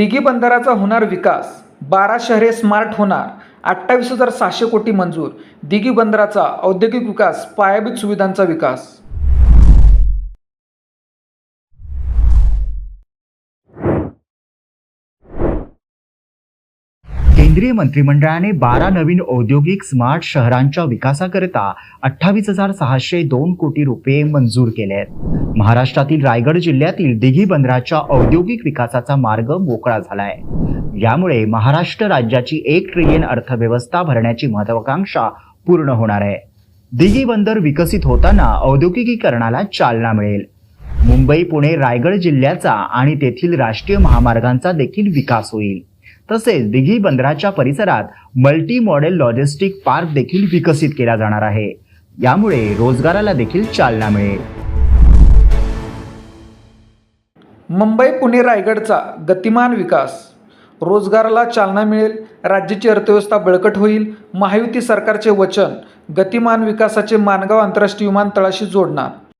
दिघी बंदराचा होणार विकास बारा शहरे स्मार्ट होणार अठ्ठावीस हजार सहाशे कोटी मंजूर दिघी बंदराचा औद्योगिक विकास पायाभूत सुविधांचा विकास. केंद्रीय मंत्रिमंडळाने बारा नवीन औद्योगिक स्मार्ट शहरांच्या विकासाकरिता अठ्ठावीस हजार सहाशे दोन कोटी रुपये मंजूर केले आहेत महाराष्ट्रातील रायगड जिल्ह्यातील दिघी बंदराच्या औद्योगिक विकासाचा मार्ग मोकळा झालाय. यामुळे महाराष्ट्र राज्याची एक ट्रिलियन अर्थव्यवस्था भरण्याची महत्वाकांक्षा पूर्ण होणार आहे. दिघी बंदर विकसित होताना औद्योगिकीकरणाला चालना मिळेल. मुंबई पुणे रायगड जिल्ह्याचा आणि तेथील राष्ट्रीय महामार्गांचा देखील विकास होईल. तसेच दिघी बंदराच्या परिसरात मल्टी मॉडेल लॉजिस्टिक पार्क देखील विकसित केला जाणार आहे. यामुळे रोजगाराला देखील चालना मिळेल. मुंबई पुणे रायगडचा गतिमान विकास. रोजगाराला चालना मिळेल राज्याची अर्थव्यवस्था बळकट होईल महायुती सरकारचे वचन गतिमान विकासाचे मानगाव आंतरराष्ट्रीय विमानतळाशी जोडणार.